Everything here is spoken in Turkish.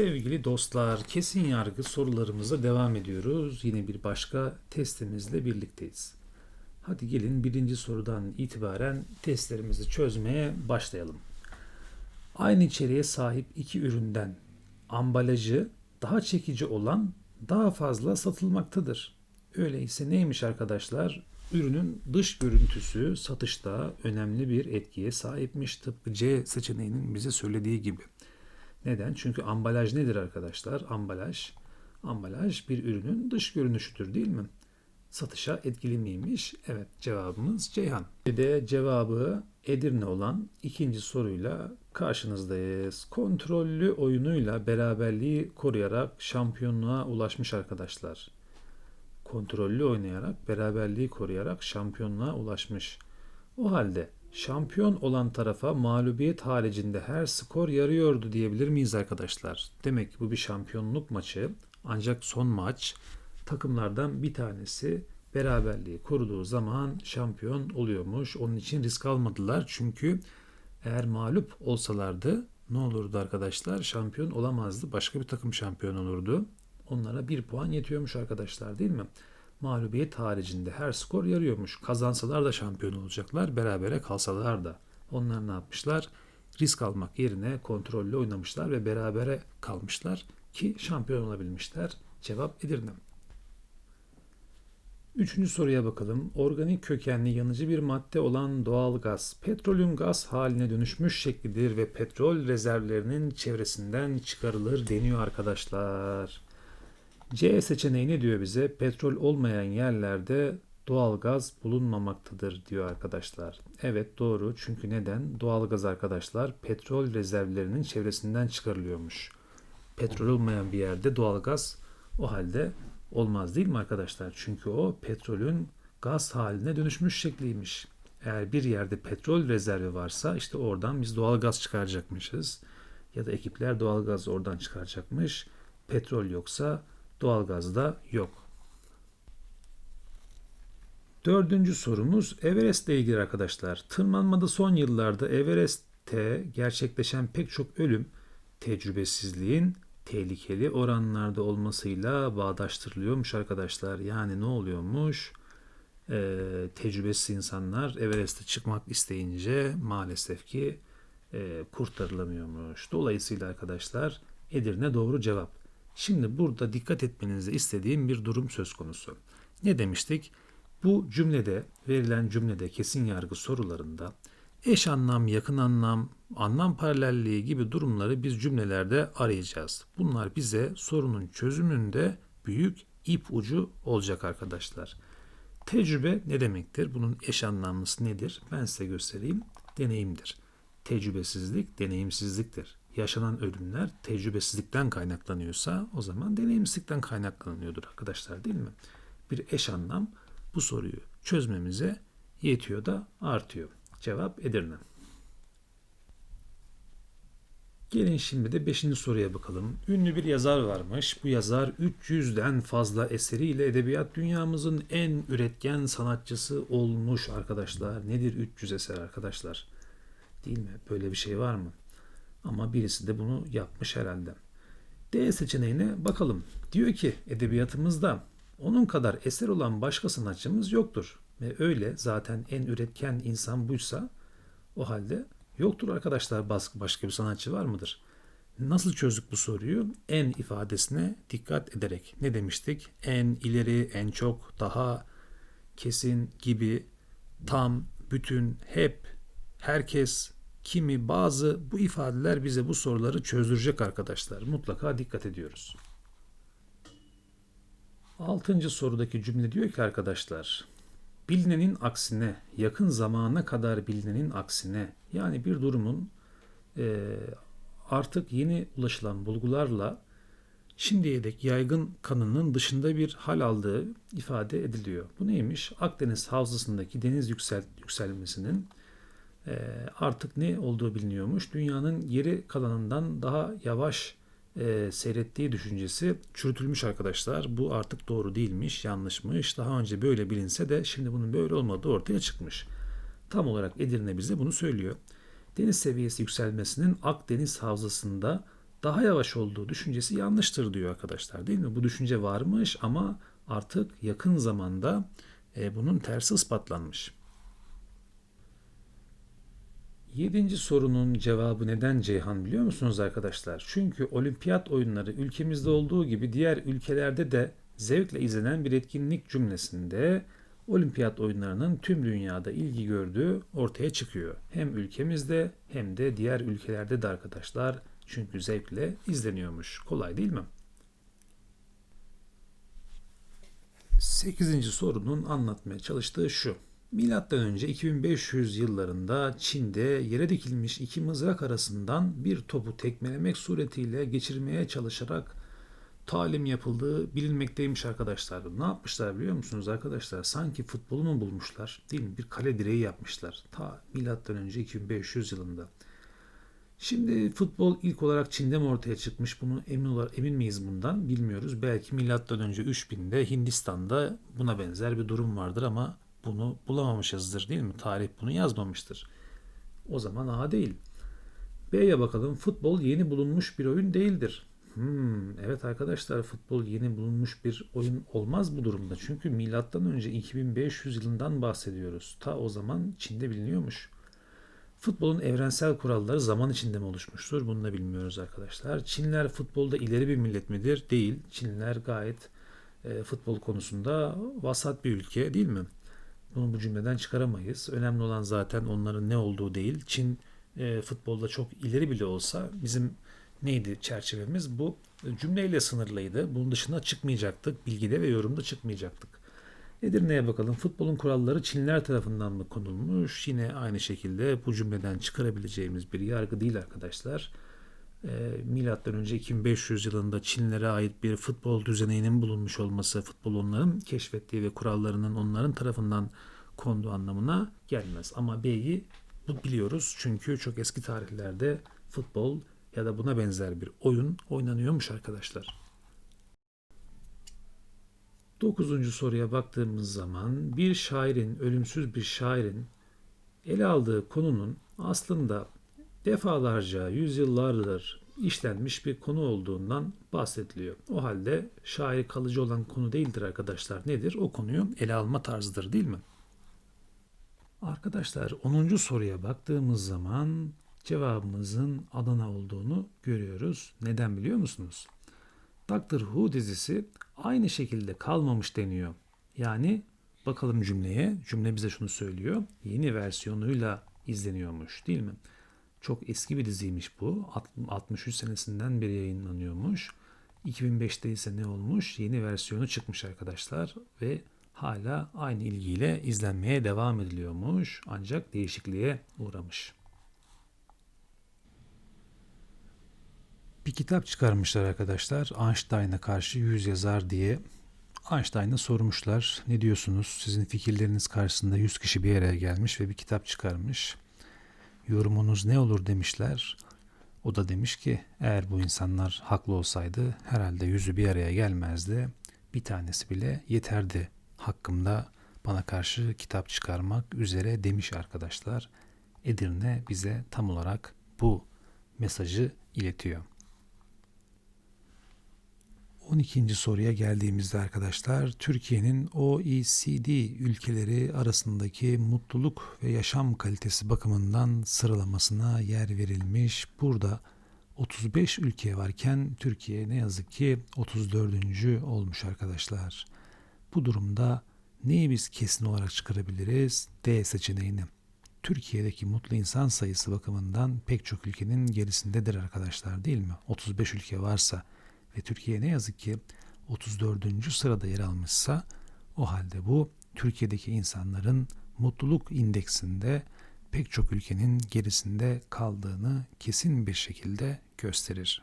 Sevgili dostlar, kesin yargı sorularımıza devam ediyoruz. Yine bir başka testimizle birlikteyiz. Hadi gelin birinci sorudan itibaren testlerimizi çözmeye başlayalım. Aynı içeriğe sahip iki üründen ambalajı daha çekici olan daha fazla satılmaktadır. Öyleyse neymiş arkadaşlar? Ürünün dış görüntüsü satışta önemli bir etkiye sahipmiş tıpkı C seçeneğinin bize söylediği gibi. Neden? Çünkü ambalaj nedir arkadaşlar? Ambalaj, ambalaj bir ürünün dış görünüşüdür değil mi? Satışa etkili miymiş? Evet cevabımız Ceyhan. Bir de cevabı Edirne olan ikinci soruyla karşınızdayız. Kontrollü oyunuyla beraberliği koruyarak şampiyonluğa ulaşmış arkadaşlar. Kontrollü oynayarak beraberliği koruyarak şampiyonluğa ulaşmış. O halde şampiyon olan tarafa mağlubiyet haricinde her skor yarıyordu diyebilir miyiz arkadaşlar? Demek ki bu bir şampiyonluk maçı. Ancak son maç takımlardan bir tanesi beraberliği koruduğu zaman şampiyon oluyormuş. Onun için risk almadılar. Çünkü eğer mağlup olsalardı ne olurdu arkadaşlar? Şampiyon olamazdı. Başka bir takım şampiyon olurdu. Onlara bir puan yetiyormuş arkadaşlar değil mi? Mağlubiyet haricinde her skor yarıyormuş. Kazansalar da şampiyon olacaklar. Berabere kalsalar da. Onlar ne yapmışlar? Risk almak yerine kontrollü oynamışlar ve berabere kalmışlar ki şampiyon olabilmişler. Cevap Edirne. Üçüncü soruya bakalım. Organik kökenli yanıcı bir madde olan doğal gaz, petrolün gaz haline dönüşmüş şeklidir ve petrol rezervlerinin çevresinden çıkarılır deniyor arkadaşlar. C seçeneği ne diyor bize? Petrol olmayan yerlerde doğal gaz bulunmamaktadır diyor arkadaşlar. Evet doğru çünkü neden? Doğal gaz arkadaşlar petrol rezervlerinin çevresinden çıkarılıyormuş. Petrol olmayan bir yerde doğal gaz o halde olmaz değil mi arkadaşlar? Çünkü o petrolün gaz haline dönüşmüş şekliymiş. Eğer bir yerde petrol rezervi varsa işte oradan biz doğal gaz çıkaracakmışız. Ya da ekipler doğal gaz oradan çıkaracakmış. Petrol yoksa doğalgaz da yok. Dördüncü sorumuz Everest ile ilgili arkadaşlar. Tırmanmada son yıllarda Everest'te gerçekleşen pek çok ölüm tecrübesizliğin tehlikeli oranlarda olmasıyla bağdaştırılıyormuş arkadaşlar. Yani ne oluyormuş? Ee, tecrübesiz insanlar Everest'e çıkmak isteyince maalesef ki e, kurtarılamıyormuş. Dolayısıyla arkadaşlar Edirne doğru cevap. Şimdi burada dikkat etmenizi istediğim bir durum söz konusu. Ne demiştik? Bu cümlede verilen cümlede kesin yargı sorularında eş anlam, yakın anlam, anlam paralelliği gibi durumları biz cümlelerde arayacağız. Bunlar bize sorunun çözümünde büyük ip ucu olacak arkadaşlar. Tecrübe ne demektir? Bunun eş anlamlısı nedir? Ben size göstereyim. Deneyimdir. Tecrübesizlik deneyimsizliktir yaşanan ölümler tecrübesizlikten kaynaklanıyorsa o zaman deneyimsizlikten kaynaklanıyordur arkadaşlar değil mi? Bir eş anlam bu soruyu çözmemize yetiyor da artıyor. Cevap Edirne. Gelin şimdi de 5. soruya bakalım. Ünlü bir yazar varmış. Bu yazar 300'den fazla eseriyle edebiyat dünyamızın en üretken sanatçısı olmuş arkadaşlar. Nedir 300 eser arkadaşlar? Değil mi? Böyle bir şey var mı? Ama birisi de bunu yapmış herhalde. D seçeneğine bakalım. Diyor ki edebiyatımızda onun kadar eser olan başka sanatçımız yoktur. Ve öyle zaten en üretken insan buysa o halde yoktur arkadaşlar başka bir sanatçı var mıdır? Nasıl çözdük bu soruyu? En ifadesine dikkat ederek. Ne demiştik? En ileri, en çok, daha, kesin gibi, tam, bütün, hep, herkes, kimi, bazı bu ifadeler bize bu soruları çözdürecek arkadaşlar. Mutlaka dikkat ediyoruz. Altıncı sorudaki cümle diyor ki arkadaşlar, bilinenin aksine, yakın zamana kadar bilinenin aksine, yani bir durumun e, artık yeni ulaşılan bulgularla şimdiye dek yaygın kanının dışında bir hal aldığı ifade ediliyor. Bu neymiş? Akdeniz havzasındaki deniz yüksel, yükselmesinin artık ne olduğu biliniyormuş. Dünyanın geri kalanından daha yavaş e, seyrettiği düşüncesi çürütülmüş arkadaşlar. Bu artık doğru değilmiş, yanlışmış. Daha önce böyle bilinse de şimdi bunun böyle olmadığı ortaya çıkmış. Tam olarak Edirne bize bunu söylüyor. Deniz seviyesi yükselmesinin Akdeniz havzasında daha yavaş olduğu düşüncesi yanlıştır diyor arkadaşlar değil mi? Bu düşünce varmış ama artık yakın zamanda e, bunun tersi ispatlanmış. Yedinci sorunun cevabı neden Ceyhan biliyor musunuz arkadaşlar? Çünkü olimpiyat oyunları ülkemizde olduğu gibi diğer ülkelerde de zevkle izlenen bir etkinlik cümlesinde olimpiyat oyunlarının tüm dünyada ilgi gördüğü ortaya çıkıyor. Hem ülkemizde hem de diğer ülkelerde de arkadaşlar çünkü zevkle izleniyormuş. Kolay değil mi? Sekizinci sorunun anlatmaya çalıştığı şu. Milattan önce 2500 yıllarında Çin'de yere dikilmiş iki mızrak arasından bir topu tekmelemek suretiyle geçirmeye çalışarak talim yapıldığı bilinmekteymiş arkadaşlar. Ne yapmışlar biliyor musunuz arkadaşlar? Sanki futbolu mu bulmuşlar? Değil mi? Bir kale direği yapmışlar. Ta milattan önce 2500 yılında. Şimdi futbol ilk olarak Çin'de mi ortaya çıkmış? Bunu emin olarak emin miyiz bundan? Bilmiyoruz. Belki milattan önce 3000'de Hindistan'da buna benzer bir durum vardır ama bunu bulamamışızdır değil mi? Tarih bunu yazmamıştır. O zaman A değil. B'ye bakalım. Futbol yeni bulunmuş bir oyun değildir. Hmm, evet arkadaşlar futbol yeni bulunmuş bir oyun olmaz bu durumda. Çünkü milattan önce 2500 yılından bahsediyoruz. Ta o zaman Çin'de biliniyormuş. Futbolun evrensel kuralları zaman içinde mi oluşmuştur? Bunu da bilmiyoruz arkadaşlar. Çinler futbolda ileri bir millet midir? Değil. Çinler gayet e, futbol konusunda vasat bir ülke değil mi? Bunu bu cümleden çıkaramayız. Önemli olan zaten onların ne olduğu değil. Çin e, futbolda çok ileri bile olsa bizim neydi çerçevemiz? Bu cümleyle sınırlıydı. Bunun dışına çıkmayacaktık. Bilgide ve yorumda çıkmayacaktık. Edirne'ye bakalım. Futbolun kuralları Çinliler tarafından mı konulmuş? Yine aynı şekilde bu cümleden çıkarabileceğimiz bir yargı değil arkadaşlar. E, milattan önce 2500 yılında Çinlere ait bir futbol düzeninin bulunmuş olması, futbol onların keşfettiği ve kurallarının onların tarafından konduğu anlamına gelmez. Ama B'yi bu biliyoruz çünkü çok eski tarihlerde futbol ya da buna benzer bir oyun oynanıyormuş arkadaşlar. Dokuzuncu soruya baktığımız zaman bir şairin, ölümsüz bir şairin ele aldığı konunun aslında defalarca yüzyıllardır işlenmiş bir konu olduğundan bahsediliyor. O halde şair kalıcı olan konu değildir arkadaşlar. Nedir? O konuyu ele alma tarzıdır değil mi? Arkadaşlar 10. soruya baktığımız zaman cevabımızın Adana olduğunu görüyoruz. Neden biliyor musunuz? Doctor Who dizisi aynı şekilde kalmamış deniyor. Yani bakalım cümleye. Cümle bize şunu söylüyor. Yeni versiyonuyla izleniyormuş değil mi? Çok eski bir diziymiş bu. 63 senesinden beri yayınlanıyormuş. 2005'te ise ne olmuş? Yeni versiyonu çıkmış arkadaşlar ve hala aynı ilgiyle izlenmeye devam ediliyormuş. Ancak değişikliğe uğramış. Bir kitap çıkarmışlar arkadaşlar. Einstein'a karşı yüz yazar diye. Einstein'a sormuşlar. Ne diyorsunuz? Sizin fikirleriniz karşısında 100 kişi bir araya gelmiş ve bir kitap çıkarmış. Yorumunuz ne olur demişler. O da demiş ki eğer bu insanlar haklı olsaydı herhalde yüzü bir araya gelmezdi. Bir tanesi bile yeterdi hakkımda bana karşı kitap çıkarmak üzere demiş arkadaşlar. Edirne bize tam olarak bu mesajı iletiyor. 12. soruya geldiğimizde arkadaşlar Türkiye'nin OECD ülkeleri arasındaki mutluluk ve yaşam kalitesi bakımından sıralamasına yer verilmiş. Burada 35 ülke varken Türkiye ne yazık ki 34. olmuş arkadaşlar. Bu durumda neyi biz kesin olarak çıkarabiliriz? D seçeneğini. Türkiye'deki mutlu insan sayısı bakımından pek çok ülkenin gerisindedir arkadaşlar değil mi? 35 ülke varsa ve Türkiye ne yazık ki 34. sırada yer almışsa o halde bu Türkiye'deki insanların mutluluk indeksinde pek çok ülkenin gerisinde kaldığını kesin bir şekilde gösterir.